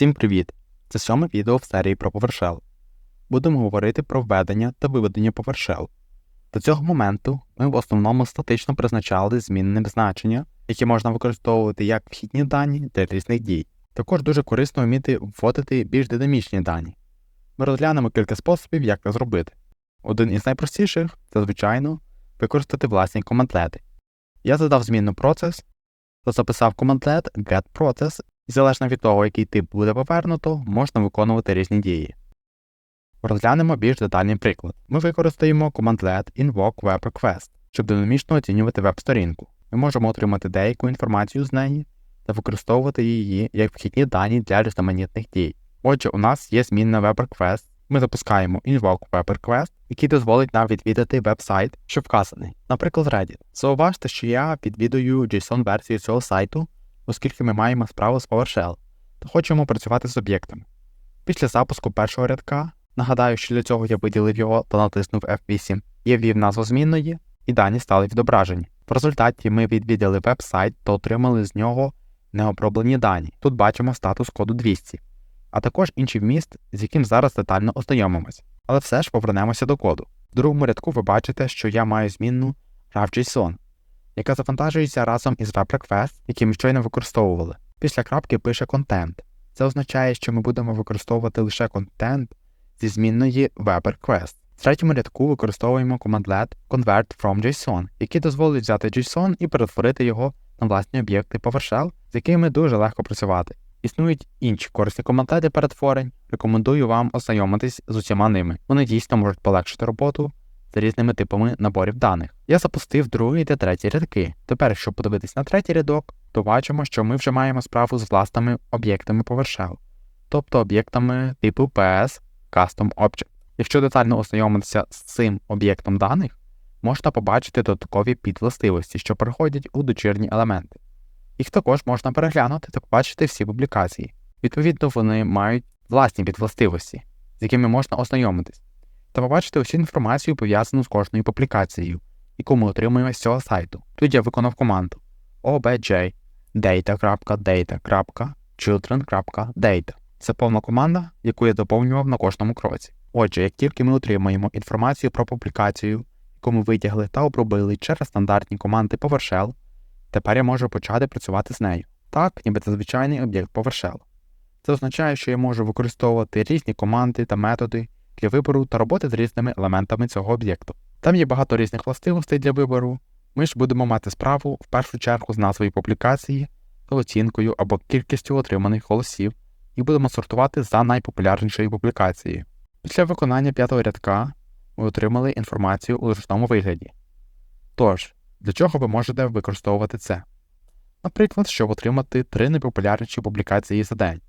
Всім привіт! Це сьоме відео в серії про PowerShell. Будемо говорити про введення та виведення PowerShell. До цього моменту ми в основному статично призначали змінним значення, які можна використовувати як вхідні дані для різних дій. Також дуже корисно вміти вводити більш динамічні дані. Ми розглянемо кілька способів, як це зробити. Один із найпростіших це, звичайно, використати власні командлети. Я задав змінну процес, то записав командлет getProcess і залежно від того, який тип буде повернуто, можна виконувати різні дії. Розглянемо більш детальний приклад. Ми використаємо командлет invoke web request, щоб динамічно оцінювати веб-сторінку. Ми можемо отримати деяку інформацію з неї та використовувати її як вхідні дані для різноманітних дій. Отже, у нас є змінна web request. Ми запускаємо invoke web request, який дозволить нам відвідати веб-сайт, що вказаний, наприклад, Reddit. Зауважте, що я відвідую JSON-версію цього сайту, оскільки ми маємо справу з PowerShell та хочемо працювати з об'єктами. Після запуску першого рядка, нагадаю, що для цього я виділив його та натиснув F8, я ввів назву змінної, і дані стали відображені. В результаті ми відвідали веб-сайт та отримали з нього необроблені дані. Тут бачимо статус коду 200, а також інший вміст, з яким зараз детально ознайомимось. Але все ж повернемося до коду. В другому рядку ви бачите, що я маю змінну RAV.JSON, яка завантажується разом із web-request, який ми щойно використовували. Після крапки пише контент. Це означає, що ми будемо використовувати лише контент зі змінної web-request. В третьому рядку використовуємо командлет convert from JSON, який дозволить взяти JSON і перетворити його на власні об'єкти PowerShell, з якими дуже легко працювати. Існують інші корисні командлети перетворень, рекомендую вам ознайомитись з усіма ними. Вони дійсно можуть полегшити роботу з різними типами наборів даних. Я запустив другий та третій рядки. Тепер, якщо подивитись на третій рядок, то бачимо, що ми вже маємо справу з власними об'єктами PowerShell, тобто об'єктами типу PS Custom Object. Якщо детально ознайомитися з цим об'єктом даних, можна побачити додаткові підвластивості, що переходять у дочірні елементи. Їх також можна переглянути та побачити всі публікації. Відповідно, вони мають власні підвластивості, з якими можна ознайомитись, та побачити усю інформацію, пов'язану з кожною публікацією, яку ми отримуємо з цього сайту. Тут я виконав команду obj data.data.children.data. Це повна команда, яку я доповнював на кожному кроці. Отже, як тільки ми отримаємо інформацію про публікацію, яку ми витягли та обробили через стандартні команди PowerShell, тепер я можу почати працювати з нею. Так, ніби це звичайний об'єкт PowerShell. Це означає, що я можу використовувати різні команди та методи для вибору та роботи з різними елементами цього об'єкту. Там є багато різних властивостей для вибору. Ми ж будемо мати справу в першу чергу з назвою публікації оцінкою або кількістю отриманих голосів, і будемо сортувати за найпопулярнішою публікацією. Після виконання п'ятого рядка ми отримали інформацію у зручному вигляді. Тож, для чого ви можете використовувати це? Наприклад, щоб отримати три найпопулярніші публікації за день.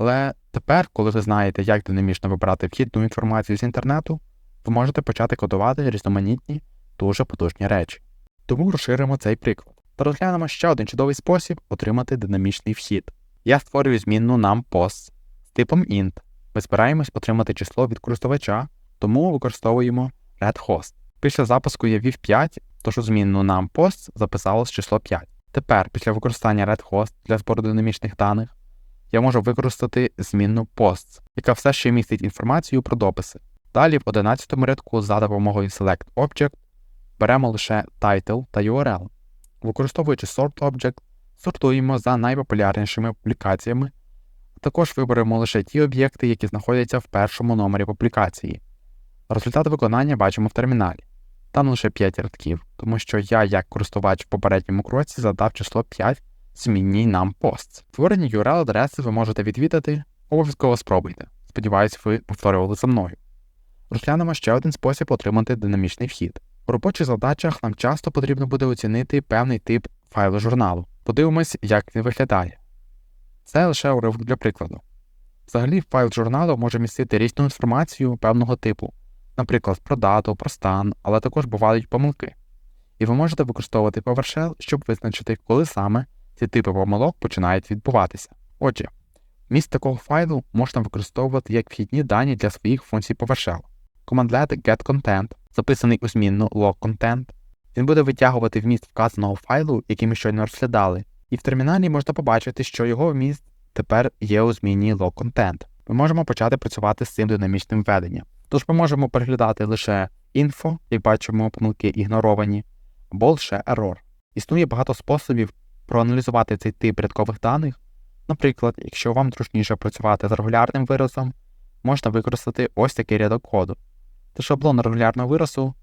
Але тепер, коли ви знаєте, як динамічно вибирати вхідну інформацію з інтернету, ви можете почати кодувати різноманітні, дуже потужні речі. Тому розширимо цей приклад та розглянемо ще один чудовий спосіб отримати динамічний вхід. Я створюю змінну нам post з типом int. Ми збираємось отримати число від користувача, тому використовуємо redHost. Після запуску я ввів 5, тож у змінну нам post записалось число 5. Тепер, після використання redHost для збору динамічних даних, я можу використати змінну posts, яка все ще містить інформацію про дописи. Далі в 11 рядку за допомогою Select Object беремо лише title та URL. Використовуючи Sort Object, сортуємо за найпопулярнішими публікаціями, також виберемо лише ті об'єкти, які знаходяться в першому номері публікації. Результат виконання бачимо в терміналі. Там лише 5 рядків, тому що я, як користувач в попередньому кроці, задав число 5 змінній нам пост. Створені URL-адреси ви можете відвідати, обов'язково спробуйте. Сподіваюсь, ви повторювали за мною. Розглянемо ще один спосіб отримати динамічний вхід. У робочих задачах нам часто потрібно буде оцінити певний тип файлу журналу. Подивимось, як він виглядає. Це лише уривок для прикладу. Взагалі, файл журналу може містити різну інформацію певного типу, наприклад, про дату, про стан, але також бувають помилки. І ви можете використовувати PowerShell, щоб визначити, коли саме ці типи помилок починають відбуватися. Отже, міст такого файлу можна використовувати як вхідні дані для своїх функцій PowerShell. Командлет getContent, записаний у змінну logContent, він буде витягувати вміст вказаного файлу, який ми щойно розглядали, і в терміналі можна побачити, що його вміст тепер є у зміні log content. Ми можемо почати працювати з цим динамічним введенням. Тож ми можемо переглядати лише інфо, як бачимо, помилки ігноровані, або лише error. Існує багато способів проаналізувати цей тип рядкових даних. Наприклад, якщо вам зручніше працювати з регулярним виразом, можна використати ось такий рядок коду. Це шаблон регулярного виразу,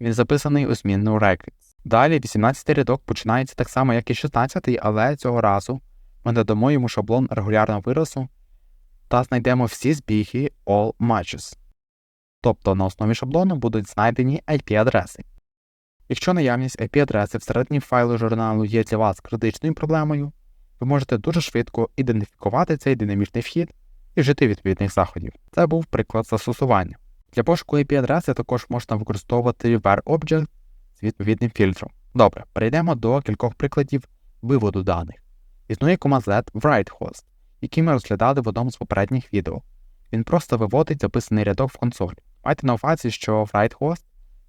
він записаний у змінну records. Далі 18 й рядок починається так само, як і 16, й але цього разу ми надамо йому шаблон регулярного виразу та знайдемо всі збіги all matches. Тобто на основі шаблону будуть знайдені IP-адреси. Якщо наявність IP-адреси всередині файлу журналу є для вас критичною проблемою, ви можете дуже швидко ідентифікувати цей динамічний вхід і вжити відповідних заходів. Це був приклад застосування. Для пошуку IP-адреси також можна використовувати var-object з відповідним фільтром. Добре, перейдемо до кількох прикладів виводу даних. Існує командлет writehost, який ми розглядали в одному з попередніх відео. Він просто виводить записаний рядок в консоль. Майте на увазі, що writehost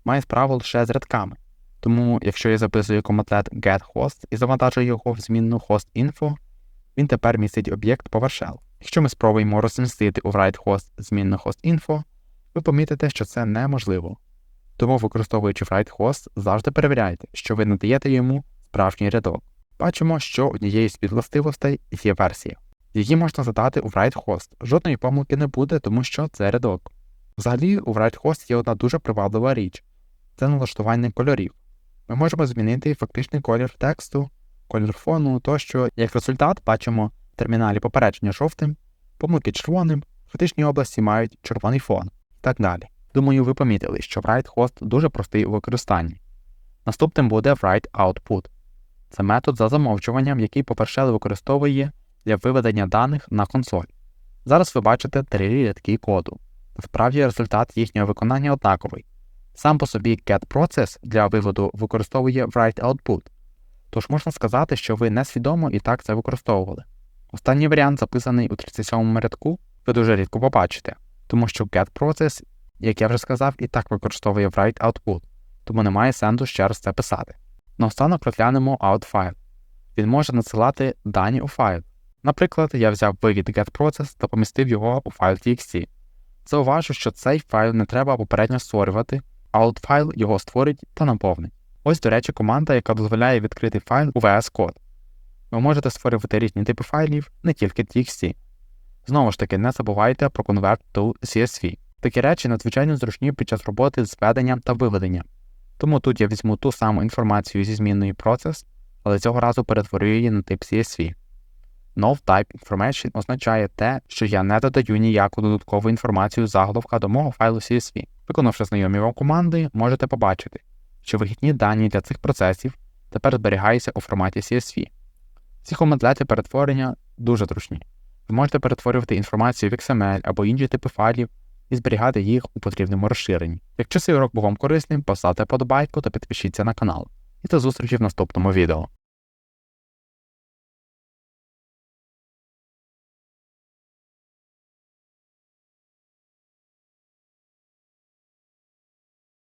має справу лише з рядками. Тому, якщо я записую командлет getHost і завантажую його в змінну host.info, він тепер містить об'єкт PowerShell. Якщо ми спробуємо розмістити у writehost змінну host.info, ви помітите, що це неможливо. Тому, використовуючи writehost, завжди перевіряйте, що ви надаєте йому справжній рядок. Бачимо, що однією з підвластивостей є версія. Її можна задати у writehost. Жодної помилки не буде, тому що це рядок. Взагалі, у writehost є одна дуже приваблива річ це налаштування кольорів. Ми можемо змінити фактичний колір тексту, колір фону тощо. Як результат, бачимо в терміналі попередження жовтим, помилки червоним, фактичні області мають червоний фон і так далі. Думаю, ви помітили, що writehost дуже простий у використанні. Наступним буде write-output. Це метод за замовчуванням, який PowerShell використовує для виведення даних на консоль. Зараз ви бачите три рядки коду. Насправді результат їхнього виконання однаковий. Сам по собі get-процес для виводу використовує write-output, тож можна сказати, що ви несвідомо і так це використовували. Останній варіант, записаний у 37-му рядку, ви дуже рідко побачите, тому що get-процес, як я вже сказав, і так використовує write-output, тому немає сенсу ще раз це писати. Наостанок розглянемо out-файл. Він може надсилати дані у файл. Наприклад, я взяв вивід get-процес та помістив його у файл TXT. Зауважу, що цей файл не треба попередньо створювати, а out-файл його створить та наповнить. Ось, до речі, команда, яка дозволяє відкрити файл у VS Code. Ви можете створювати різні типи файлів, не тільки TXT. Знову ж таки, не забувайте про Convert to CSV. Такі речі надзвичайно зручні під час роботи з введенням та виведенням. Тому тут я візьму ту саму інформацію зі змінної процес, але цього разу перетворю її на тип CSV. No Type Information означає те, що я не додаю ніяку додаткову інформацію заголовка до мого файлу CSV. Виконавши знайомі вам команди, можете побачити, що вихідні дані для цих процесів тепер зберігаються у форматі CSV. Ці командлети перетворення дуже зручні. Ви можете перетворювати інформацію в XML або інші типи файлів і зберігати їх у потрібному розширенні. Якщо цей урок був вам корисним, поставте подобайку та підпишіться на канал. І до зустрічі в наступному відео.